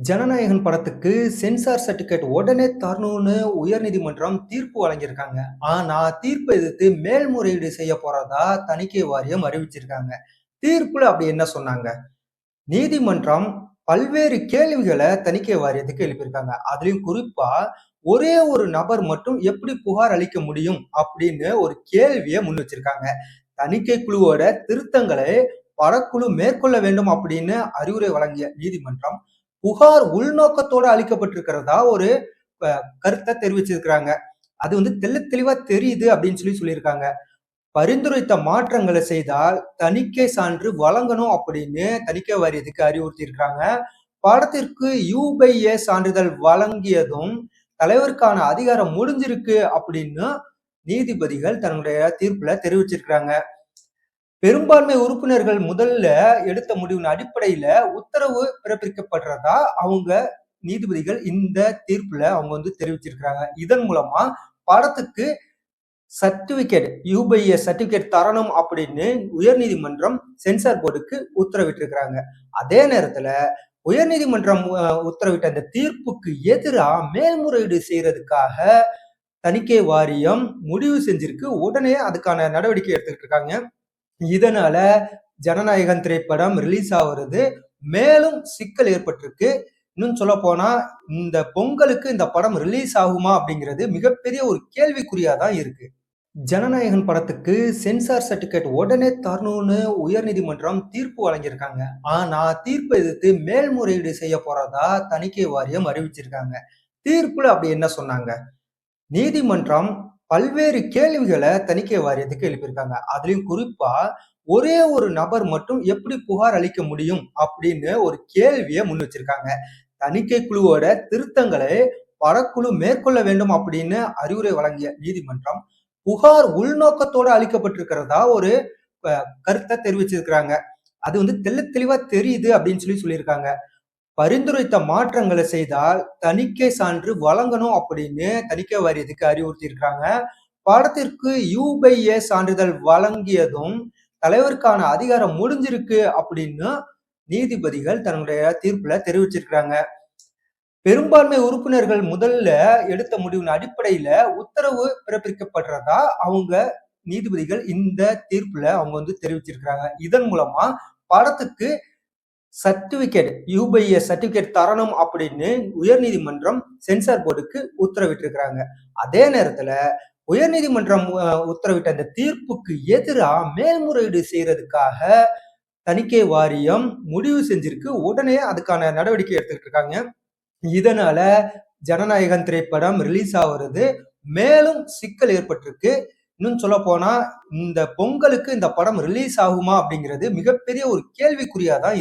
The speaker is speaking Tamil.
ஜனநாயகன் படத்துக்கு சென்சார் சர்டிபிகேட் உடனே தரணும்னு உயர்நீதிமன்றம் தீர்ப்பு வழங்கியிருக்காங்க. ஆனா தீர்ப்பை எதிர்த்து மேல்முறையீடு செய்ய போறதா தணிக்கை வாரியம் அறிவிச்சிருக்காங்க. தீர்ப்புல அப்படி என்ன சொன்னாங்க? நீதிமன்றம் பல்வேறு கேள்விகளை தணிக்கை வாரியத்துக்கு எழுப்பியிருக்காங்க. அதுலயும் குறிப்பா ஒரே ஒரு நபர் மட்டும் எப்படி புகார் அளிக்க முடியும் அப்படின்னு ஒரு கேள்வியை முன் வச்சிருக்காங்க. தணிக்கை குழுவோட திருத்தங்களை படக்குழு மேற்கொள்ள வேண்டும் அப்படின்னு அறிவுரை வழங்கிய நீதிமன்றம் புகார் உள்நோக்கத்தோட அளிக்கப்பட்டிருக்கிறதா ஒரு கருத்தை தெரிவிச்சிருக்கிறாங்க. அது வந்து தெள்ள தெளிவா தெரியுது அப்படின்னு சொல்லி சொல்லியிருக்காங்க. பரிந்துரைத்த மாற்றங்களை செய்தால் தணிக்கை சான்று வழங்கணும் அப்படின்னு தணிக்கை வாரியத்துக்கு அறிவுறுத்தி இருக்கிறாங்க படத்திற்கு யூபைஏ சான்றிதழ் வழங்கியதும் தலைவருக்கான அதிகாரம் முடிஞ்சிருக்கு அப்படின்னு நீதிபதிகள் தன்னுடைய தீர்ப்புல தெரிவிச்சிருக்கிறாங்க. பெரும்பான்மை உறுப்பினர்கள் முதல்ல எடுத்த முடிவின் அடிப்படையில உத்தரவு பிறப்பிக்கப்படுறதா அவங்க நீதிபதிகள் இந்த தீர்ப்புல அவங்க வந்து தெரிவிச்சிருக்கிறாங்க. இதன் மூலமா படத்துக்கு சர்டிபிகேட் யூபிஐ சர்டிபிகேட் தரணும் அப்படின்னு உயர்நீதிமன்றம் சென்சார் போர்டுக்கு உத்தரவிட்டிருக்கிறாங்க. அதே நேரத்துல உயர்நீதிமன்றம் உத்தரவிட்ட அந்த தீர்ப்புக்கு எதிராக மேல்முறையீடு செய்யறதுக்காக தணிக்கை வாரியம் முடிவு செஞ்சிருக்கு. உடனே அதுக்கான நடவடிக்கை எடுத்துக்கிட்டு இருக்காங்க. இதனால ஜனநாயகன் திரைப்படம் ரிலீஸ் ஆகுறது. மேலும் சிக்கல் ஏற்பட்டிருக்கு. இன்னும் சொல்ல போனா இந்த பொங்கலுக்கு இந்த படம் ரிலீஸ் ஆகுமா அப்படிங்கிறது மிகப்பெரிய ஒரு கேள்விக்குறியா தான் இருக்கு. ஜனநாயகன் படத்துக்கு சென்சார் சர்டிபிகேட் உடனே தரணும்னு உயர்நீதிமன்றம் தீர்ப்பு வழங்கியிருக்காங்க. ஆனா தீர்ப்பை எதிர்த்து மேல்முறையீடு செய்ய போறதா தணிக்கை வாரியம் அறிவிச்சிருக்காங்க. தீர்ப்புல அப்படி என்ன சொன்னாங்க? நீதிமன்றம் பல்வேறு கேள்விகளை தணிக்கை வாரியத்துக்கு எழுப்பியிருக்காங்க. அதுலயும் குறிப்பா ஒரே ஒரு நபர் மட்டும் எப்படி புகார் அளிக்க முடியும் அப்படின்னு ஒரு கேள்வியை முன் வச்சிருக்காங்க. தணிக்கை குழுவோட திருத்தங்களை படக்குழு மேற்கொள்ள வேண்டும் அப்படின்னு அறிவுரை வழங்கிய நீதிமன்றம் புகார் உள்நோக்கத்தோட அளிக்கப்பட்டிருக்கிறதா ஒரு கருத்தை தெரிவிச்சிருக்கிறாங்க. அது வந்து தெள்ள தெளிவா தெரியுது அப்படின்னு சொல்லி சொல்லியிருக்காங்க. பரிந்துரைத்த மாற்றங்களை செய்தால் தணிக்கை சான்று வழங்கணும் அப்படின்னு தணிக்கை வாரியத்துக்கு அறிவுறுத்தி இருக்காங்க படத்திற்கு யூபைஏ சான்றிதழ் வழங்கியதும் தலைவருக்கான அதிகாரம் முடிஞ்சிருக்கு அப்படின்னு நீதிபதிகள் தன்னுடைய தீர்ப்புல தெரிவிச்சிருக்கிறாங்க. பெரும்பான்மை உறுப்பினர்கள் முதல்ல எடுத்த முடிவின் அடிப்படையில உத்தரவு பிறப்பிக்கப்படுறதா அவங்க நீதிபதிகள் இந்த தீர்ப்புல அவங்க வந்து தெரிவிச்சிருக்கிறாங்க. இதன் மூலமா படத்துக்கு சர்டிபிகேட் யூபிஐ சர்டிபிகேட் தரணும் அப்படின்னு உயர்நீதிமன்றம் சென்சார் போர்டுக்கு உத்தரவிட்டிருக்கிறாங்க. அதே நேரத்துல உயர்நீதிமன்றம் உத்தரவிட்ட அந்த தீர்ப்புக்கு எதிராக மேல்முறையீடு செய்யறதுக்காக தணிக்கை வாரியம் முடிவு செஞ்சிருக்கு. உடனே அதுக்கான நடவடிக்கை எடுத்துக்கிட்டு இருக்காங்க இதனால ஜனநாயகன் திரைப்படம் ரிலீஸ் ஆகுறது. மேலும் சிக்கல் ஏற்பட்டிருக்கு. இன்னும் சொல்ல போனா இந்த பொங்கலுக்கு இந்த படம் ரிலீஸ் ஆகுமா அப்படிங்கிறது மிகப்பெரிய ஒரு கேள்விக்குறியா தான்